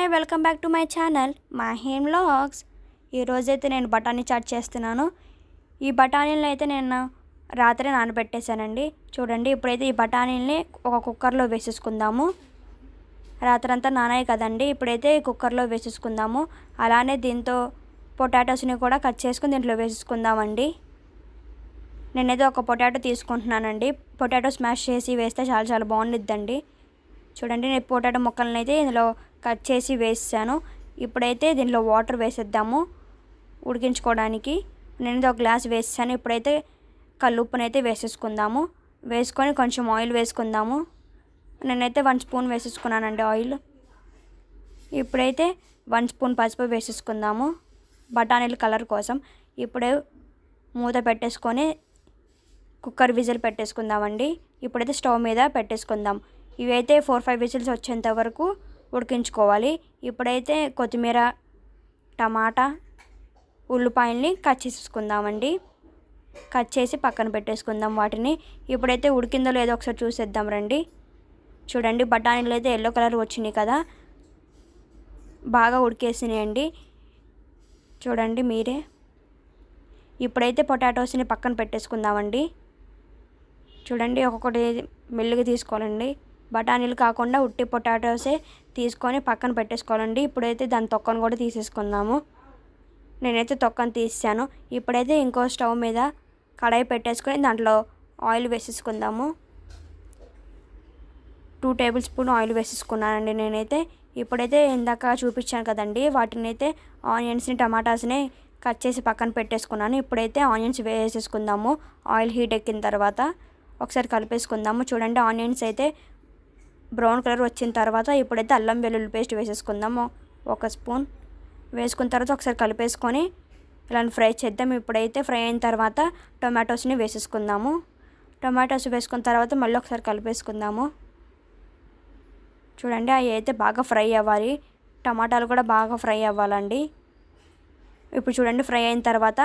Hi welcome back to my channel. మా him logs. ఈరోజైతే నేను బఠానీ చాట్ చేస్తున్నాను. ఈ బఠానీలను అయితే నేను రాత్రి నానబెట్టేశానండి. చూడండి ఇప్పుడైతే ఈ బఠానీలని ఒక కుక్కర్లో వేసేసుకుందాము. రాత్రంతా నానాయి కదండి ఇప్పుడైతే ఈ కుక్కర్లో వేసేసుకుందాము. అలానే దీంతో పొటాటోస్ని కూడా కట్ చేసుకుని దీంట్లో వేసేసుకుందామండి. నేనైతే ఒక పొటాటో తీసుకుంటున్నానండి. పొటాటో స్మాష్ చేసి వేస్తే చాలా చాలా బాగుండిద్దండి. చూడండి నేను పొటాటో ముక్కలను అయితే ఇందులో కట్ చేసి వేసాను. ఇప్పుడైతే దీనిలో వాటర్ వేసేద్దాము ఉడికించుకోవడానికి. నేను ఒక గ్లాస్ వేసాను. ఇప్పుడైతే కల్లుప్పుని అయితే వేసేసుకుందాము. వేసుకొని కొంచెం ఆయిల్ వేసుకుందాము. నేనైతే వన్ స్పూన్ వేసేసుకున్నానండి ఆయిల్. ఇప్పుడైతే వన్ స్పూన్ పసుపు వేసేసుకుందాము బఠానీల కలర్ కోసం. ఇప్పుడే మూత పెట్టేసుకొని కుక్కర్ విజిల్ పెట్టేసుకుందామండి. ఇప్పుడైతే స్టవ్ మీద పెట్టేసుకుందాం. ఇవైతే ఫోర్ ఫైవ్ విజిల్స్ వచ్చేంత వరకు ఉడికించుకోవాలి. ఇప్పుడైతే కొత్తిమీర టమాటా ఉల్లిపాయల్ని కట్ చేసుకుందామండి కట్ చేసి పక్కన పెట్టేసుకుందాం వాటిని. ఇప్పుడైతే ఉడికిందో లేదో ఒకసారి చూసేద్దాం రండి. చూడండి బఠానీలు అయితే ఎల్లో కలర్ వచ్చినాయి కదా. బాగా ఉడికేసినాయండి. చూడండి మీరే. ఇప్పుడైతే పొటాటోస్ని పక్కన పెట్టేసుకుందామండి. చూడండి ఒక్కొక్కటి మెల్లిగా తీసుకోవాలండి. బఠానీలు కాకుండా ఉట్టి పొటాటోసే తీసుకొని పక్కన పెట్టేసుకోవాలండి. ఇప్పుడైతే దాని తొక్కను కూడా తీసేసుకుందాము. నేనైతే తొక్కను తీసాను ఇప్పుడైతే ఇంకో స్టవ్ మీద కడాయి పెట్టేసుకొని దాంట్లో ఆయిల్ వేసేసుకుందాము. టూ టేబుల్ స్పూన్ ఆయిల్ వేసేసుకున్నానండి నేనైతే. ఇప్పుడైతే ఇందాక చూపించాను కదండి వాటిని అయితే ఆనియన్స్ని టమాటాస్ని కట్ చేసి పక్కన పెట్టేసుకున్నాను. ఇప్పుడైతే ఆనియన్స్ వేసేసుకుందాము. ఆయిల్ హీట్ ఎక్కిన తర్వాత ఒకసారి కలిపేసుకుందాము. చూడండి ఆనియన్స్ అయితే బ్రౌన్ కలర్ వచ్చిన తర్వాత ఇప్పుడైతే అల్లం వెల్లుల్లి పేస్ట్ వేసేసుకుందాము. ఒక స్పూన్ వేసుకున్న తర్వాత ఒకసారి కలిపేసుకొని ఇలా ఫ్రై చేద్దాం. ఇప్పుడైతే ఫ్రై అయిన తర్వాత టొమాటోస్ని వేసేసుకుందాము. టొమాటోస్ వేసుకున్న తర్వాత మళ్ళీ ఒకసారి కలిపేసుకుందాము. చూడండి అవి అయితే బాగా ఫ్రై అవ్వాలి. టమాటాలు కూడా బాగా ఫ్రై అవ్వాలండి. ఇప్పుడు చూడండి ఫ్రై అయిన తర్వాత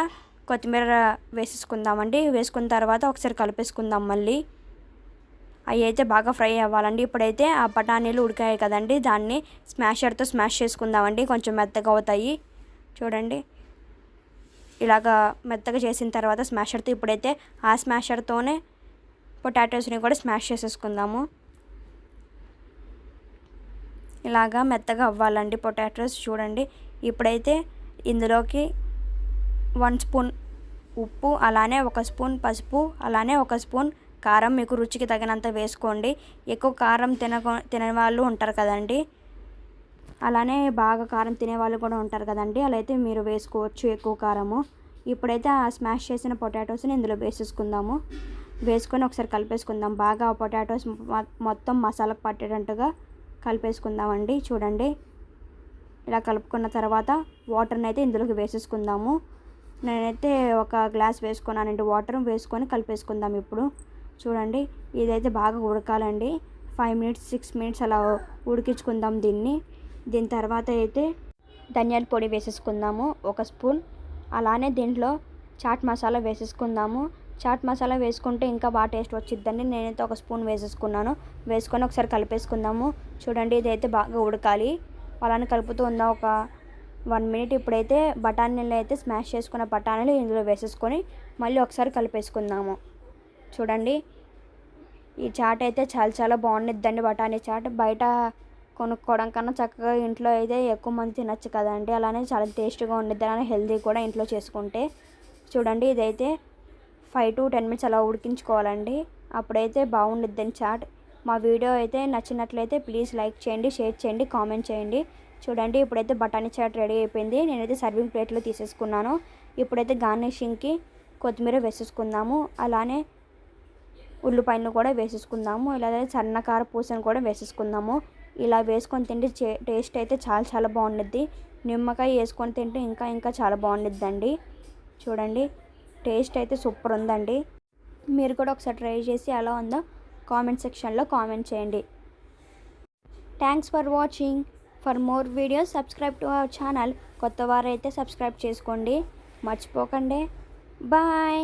కొత్తిమీర వేసేసుకుందామండి. వేసుకున్న తర్వాత ఒకసారి కలిపేసుకుందాం మళ్ళీ. అవి అయితే బాగా ఫ్రై అవ్వాలండి. ఇప్పుడైతే ఆ బఠానీలు ఉడికాయి కదండి. దాన్ని స్మాషర్తో స్మాష్ చేసుకుందామండి. కొంచెం మెత్తగా అవుతాయి. చూడండి. ఇలాగా మెత్తగా చేసిన తర్వాత స్మాషర్తో ఇప్పుడైతే ఆ స్మాషర్తోనే పొటాటోస్ని కూడా స్మాష్ చేసేసుకుందాము. ఇలాగా మెత్తగా అవ్వాలండి పొటాటోస్. చూడండి. ఇప్పుడైతే ఇందులోకి వన్ స్పూన్ ఉప్పు అలానే ఒక స్పూన్ పసుపు అలానే ఒక స్పూన్ కారం మీకు రుచికి తగినంత వేసుకోండి. ఎక్కువ కారం తినకో తినే వాళ్ళు ఉంటారు కదండి. అలానే బాగా కారం తినే వాళ్ళు కూడా ఉంటారు కదండి. అలా అయితే మీరు వేసుకోవచ్చు ఎక్కువ కారము. ఇప్పుడైతే ఆ స్మాష్ చేసిన పొటాటోస్ని ఇందులో వేసేసుకుందాము. వేసుకొని ఒకసారి కలిపేసుకుందాం. బాగా ఆ పొటాటోస్ మొత్తం మసాలా పట్టేటట్టుగా కలిపేసుకుందామండి. చూడండి. ఇలా కలుపుకున్న తర్వాత వాటర్ని అయితే ఇందులోకి వేసేసుకుందాము. నేనైతే ఒక గ్లాస్ వేసుకున్నానండి. వాటర్ వేసుకొని కలిపేసుకుందాం ఇప్పుడు. చూడండి ఇదైతే బాగా ఉడకాలండి. ఫైవ్ మినిట్స్ సిక్స్ మినిట్స్ అలా ఉడికించుకుందాం దీన్ని. దీని తర్వాత అయితే ధనియాల పొడి వేసేసుకుందాము ఒక స్పూన్. అలానే దీంట్లో చాట్ మసాలా వేసేసుకుందాము. చాట్ మసాలా వేసుకుంటే ఇంకా బాగా టేస్ట్ వచ్చిద్దండి. నేనైతే ఒక స్పూన్ వేసేసుకున్నాను. వేసుకొని ఒకసారి కలిపేసుకుందాము. చూడండి ఇదైతే బాగా ఉడకాలి. అలానే కలుపుతూ ఉందాం ఒక వన్ మినిట్ ఇప్పుడైతే బఠానీలు అయితే స్మాష్ చేసుకున్న బఠానీలు ఇందులో వేసేసుకొని మళ్ళీ ఒకసారి కలిపేసుకుందాము. చూడండి. ఈ చాట్ అయితే చాలా చాలా బాగుండిద్దండి బఠానీ చాట్. బయట కొనుక్కోవడం కన్నా చక్కగా ఇంట్లో అయితే ఎక్కువ మంది తినచ్చు కదండి. అలానే చాలా టేస్ట్గా ఉండిద్ది. అలానే హెల్తీ కూడా ఇంట్లో చేసుకుంటే. చూడండి ఇదైతే ఫైవ్ టు టెన్ మినిట్స్ అలా ఉడికించుకోవాలండి. అప్పుడైతే బాగుండిద్దని చాట్. మా వీడియో అయితే నచ్చినట్లయితే ప్లీజ్ లైక్ చేయండి షేర్ చేయండి కామెంట్ చేయండి. చూడండి ఇప్పుడైతే బఠానీ చాట్ రెడీ అయిపోయింది. నేనైతే సర్వింగ్ ప్లేట్లో తీసేసుకున్నాను. ఇప్పుడైతే గార్నిషింగ్కి కొత్తిమీర వేసేసుకుందాము. అలానే ఉల్లిపాయలను కూడా వేసేసుకుందాము. ఇలాగే సన్నకార పూసను కూడా వేసేసుకుందాము. ఇలా వేసుకొని తింటే టేస్ట్ అయితే చాలా చాలా బాగుండిద్ది. నిమ్మకాయ వేసుకొని తింటే ఇంకా ఇంకా చాలా బాగుండిద్దండి. చూడండి టేస్ట్ అయితే సూపర్ ఉందండి. మీరు కూడా ఒకసారి ట్రై చేసి ఎలా ఉందో కామెంట్ సెక్షన్లో కామెంట్ చేయండి. Thanks for watching for more videos subscribe to our channel కొత్త వారైతే సబ్స్క్రైబ్ చేసుకోండి. మర్చిపోకండి. బాయ్